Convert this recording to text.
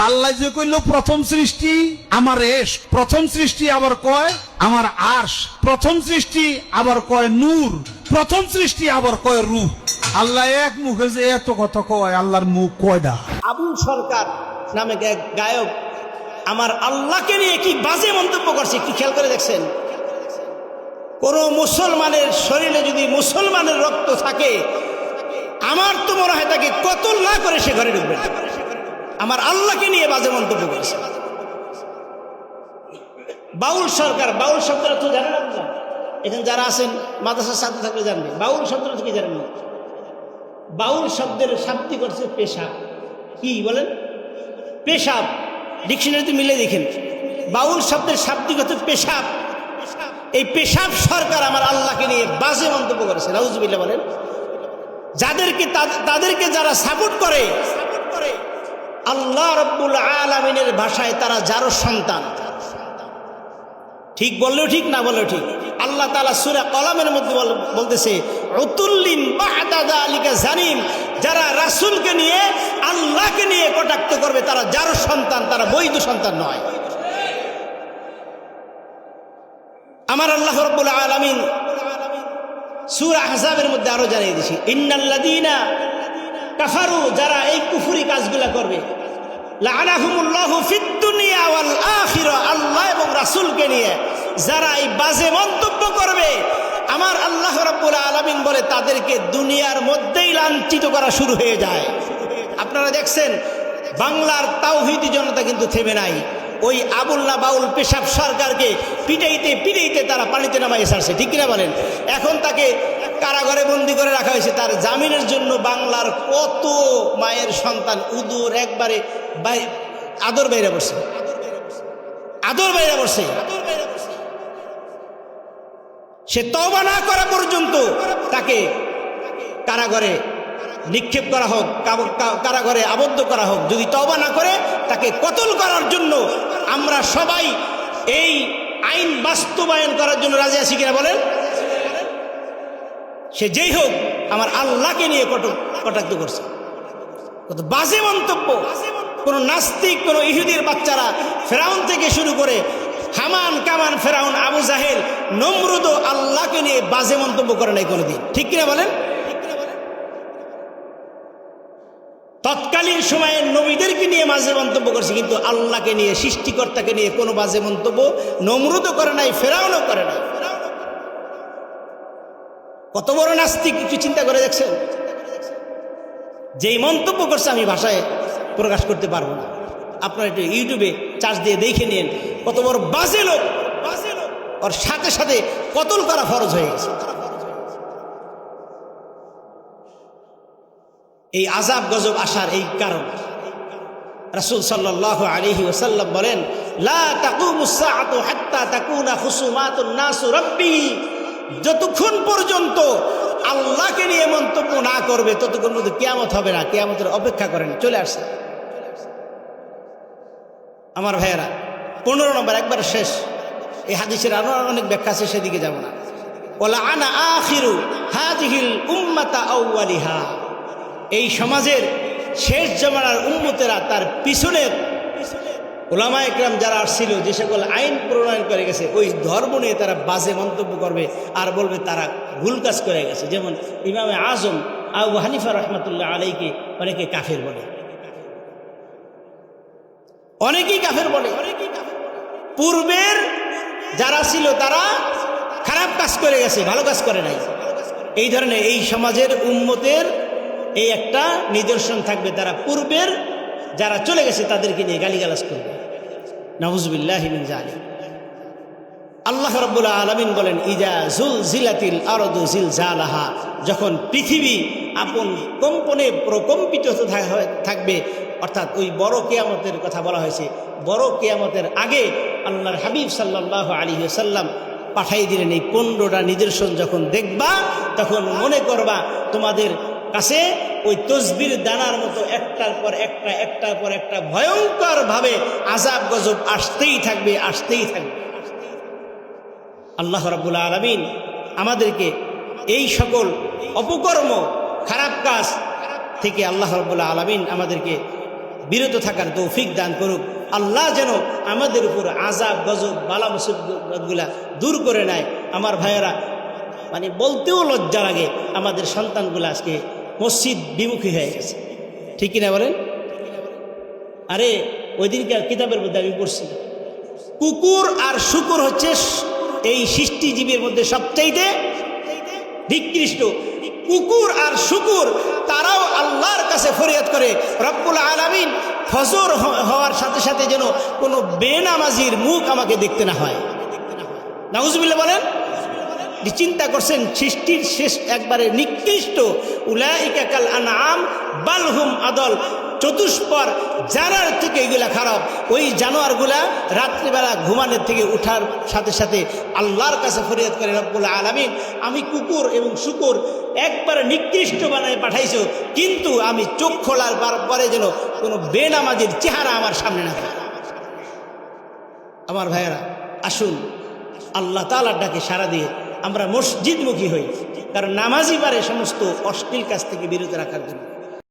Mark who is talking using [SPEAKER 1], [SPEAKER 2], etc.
[SPEAKER 1] তাল্লা যে কইল, প্রথম সৃষ্টি আমার এস, প্রথম সৃষ্টি আবার কয় আমার আর্শ, প্রথম সৃষ্টি আবার কয় নূর, প্রথম সৃষ্টি আবার কয় রূপ আল্লাহ এক মুখে যে এত কথা কয়, আল্লাহর মুখ কয় কয়ডা
[SPEAKER 2] আবুল সরকার নামে এক গায়ক, আমার আল্লাহকে নিয়ে কি বাজে মন্তব্য করছে কি খেয়াল করে দেখছেন? কোন মুসলমানের শরীরে যদি মুসলমানের রক্ত থাকে, আমার তো মনে হয় তাকে কতল না করে সে ঘরে ঢুকবে। আমার আল্লাহকে নিয়ে বাজে মন্তব্য করেছে। বাউল সরকার, বাউল শব্দটা তো জানেন এখানে যারা আছেন, মাদ্রাসার ছাত্র থাকলে জানবে। বাউল শব্দটা তো কি জানেন? বাউল শব্দের শাব্দিক করছে পেশাব। কি বলেন? পেশাব। ডিকশনারিতে মিলে দেখেন। বাউল শব্দের শাব্দিক হচ্ছে পেশাব। এই পেশাব সরকার আমার আল্লাহকে নিয়ে বাজে মন্তব্য করেছে। রাউজবিল্লা বলেন। যাদেরকে তাদেরকে যারা সাপোর্ট করে আল্লাহ রব্বুল আলমিনের ভাষায় তারা যারো সন্তান। ঠিক বললেও ঠিক, না বললেও ঠিক। আল্লাহ তালা সুরা কলামের মধ্যে বল- বলতেছে অতুল্লিন বাহাদা জানিম। যারা রাসূলকে নিয়ে, আল্লাহকে নিয়ে কটাক্ত করবে, তারা যারো সন্তান, তারা বৈধ সন্তান নয়। আমার আল্লাহ রব্বুল আলমিন সুর আহজাবের মধ্যে আরও জানিয়ে দিছি ইন্নাল্লাদিনা কাফারু, যারা এই কুফুরি কাজগুলা করবে। আল্লাহ এবং রাসূলকে নিয়ে। যারা এই বাজে মন্তব্য করবে, আমার আল্লাহ রাব্বুল আলামিন বলে, তাদেরকে দুনিয়ার মধ্যেই লাঞ্ছিত করা শুরু হয়ে যায়। আপনারা দেখছেন, বাংলার তাওহিদি জনতা কিন্তু থেমে নাই। ওই আবুল্লা বাউল পেশাব সরকারকে পিটাইতে পিটাইতে তারা পানিতে নামাই এসারছে ঠিক কিনা বলেন? এখন তাকে কারাগারে বন্দি করে রাখা হয়েছে। তার জামিনের জন্য বাংলার কত মায়ের সন্তান উদুর একবারে আদর বাইরে বসে আদর বাইরে বসে সে তবা না করা পর্যন্ত তাকে কারাগারে নিক্ষেপ করা হোক কারাগারে আবদ্ধ করা হোক। যদি তবা না করে তাকে কতল করার জন্য আমরা সবাই এই আইন বাস্তবায়ন করার জন্য রাজি আছি কিনা বলেন? সে যেই হোক, আমার আল্লাহকে নিয়ে কটক কটাক্ত করছে। কত বাজে মন্তব্য। কোন নাস্তিক, কোন ইহুদির বাচ্চারা ফেরাউন থেকে শুরু করে হামান, কামান, ফেরাউন, আবু জাহেল নমরুদ আল্লাহকে নিয়ে বাজে মন্তব্য করে নাই কোনোদিন। ঠিক কিনা বলেন? তৎকালীন সময়ে নবীদেরকে নিয়ে মাঝে মন্তব্য করছে, কিন্তু আল্লাহকে নিয়ে, সৃষ্টিকর্তাকে নিয়ে কোনো বাজে মন্তব্য নমরুদও করে নাই, ফেরাউনও করে নাই। কত বড় নাস্তিক, একটু চিন্তা করে দেখছেন? যেই মন্তব্য করছে আমি ভাষায় প্রকাশ করতে পারব না। আপনারা একটু ইউটিউবে চার্জ দিয়ে দেখে নিন, কত বড় বাজে লোক। বাজে লোক ওর সাথে সাথে কতল করা ফরজ হয়ে গেছে। এই আজাব গজব আসার এই কারণ। রাসূল সাল্লাল্লাহু আলাইহি ওয়াসাল্লাম বলেন যতক্ষণ পর্যন্ত আল্লাহকে নিয়ে মন্তব্য না করবে, ততক্ষণ পর্যন্ত কেয়ামত হবে না, কেয়ামতের অপেক্ষা করেন, চলে আসছে আমার ভাইয়েরা, পনেরো নম্বর একবার শেষ। এই হাদিসের আরও অনেক ব্যাখ্যা আছে, সেদিকে যাব না। ওলা আনা আখিরু হাদিহিল উম্মাতা আউয়ালিহা এই সমাজের শেষ জমানার উন্মতেরা তার পিছনের ওলামা একরাম যারা আসছিল, যে সকল আইন প্রণয়ন করে গেছে, ওই ধর্ম নিয়ে তারা বাজে মন্তব্য করবে আর বলবে তারা ভুল কাজ করে গেছে। যেমন ইমামে আজম, আবু হানিফা রহমতুল্লাহ আলাইকে অনেকে কাফের বলে। অনেকেই কাফের বলে। পূর্বের যারা ছিল তারা খারাপ কাজ করে গেছে, ভালো কাজ করে নাই। এই ধরনের এই সমাজের উম্মতের এই একটা নিদর্শন থাকবে তারা পূর্বের, যারা চলে গেছে তাদেরকে নিয়ে গালিগালাজ করবে। নবজবিল্লাহ জালি আল্লাহ রব্বুল্লাহ আলমিন বলেন, ইজা জুল জিলাতিল আরদু জিল জালাহা যখন পৃথিবী আপন কম্পনে প্রকম্পিত থাকবে, অর্থাৎ ওই বড় কেয়ামতের কথা বলা হয়েছে, বড় কেয়ামতের আগে আল্লাহর হাবিব সাল্লাহ আলী সাল্লাম পাঠাই দিলেন এই পনেরোটা নিদর্শন যখন দেখবা, তখন মনে করবা তোমাদের কাছে ওই তসবির দানার মতো একটার পর একটা, একটার পর একটা ভয়ঙ্কর ভাবে আজাব গজব আসতেই থাকবে আসতেই থাকবে। আল্লাহ রাবুল আলমিন আমাদেরকে এই সকল অপকর্ম, খারাপ কাজ থেকে আল্লাহ রবুল্লা আলমিন আমাদেরকে বিরত থাকার তৌফিক দান করুক। আল্লাহ যেন আমাদের উপর আজাব গজব, বালা মুসিবতগুলা দূর করে নেয়। আমার ভাইয়েরা মানে বলতেও লজ্জা লাগে, আমাদের সন্তানগুলো আজকে মসজিদ বিমুখী হয়ে গেছে। ঠিক কিনা বলেন? আরে ওই দিনকে কিতাবের মধ্যে আমি পড়ছি। কুকুর আর শুকুর হচ্ছে এই সৃষ্টিজীবীর মধ্যে সবচাইতে নিকৃষ্ট। কুকুর আর শুকুর, তারাও আল্লাহর কাছে ফরিয়াদ করে, রব্বুল আলামিন ফজর হওয়ার সাথে সাথে যেন কোনো বেনামাজির মুখ আমাকে দেখতে না হয়। নাউজুবিল্লাহ বলেন? চিন্তা করছেন, সৃষ্টির শেষ একবারে নিকৃষ্ট। উলাইকা কাল আনআম বালহুম আদল। চতুষ্পর জানার থেকে এগুলা খারাপ। ওই জানোয়ারগুলা রাত্রিবেলা ঘুমানোর থেকে উঠার সাথে সাথে আল্লাহর কাছে ফরিয়াদ করে, রব্বুল আলামিন, আমি কুকুর এবং শুকুর একবারে নিকৃষ্ট বানায় পাঠাইছ, কিন্তু আমি চোখ খোলার পরে যেন কোনো বেনামাজির চেহারা আমার সামনে না আমার ভাইয়েরা, আসুন, আল্লাহ তালার ডাকে সারা দিয়ে আমরা মসজিদমুখী হই। কারণ নামাজই পারে সমস্ত অশ্লীল কাজ থেকে বিরত রাখার জন্য।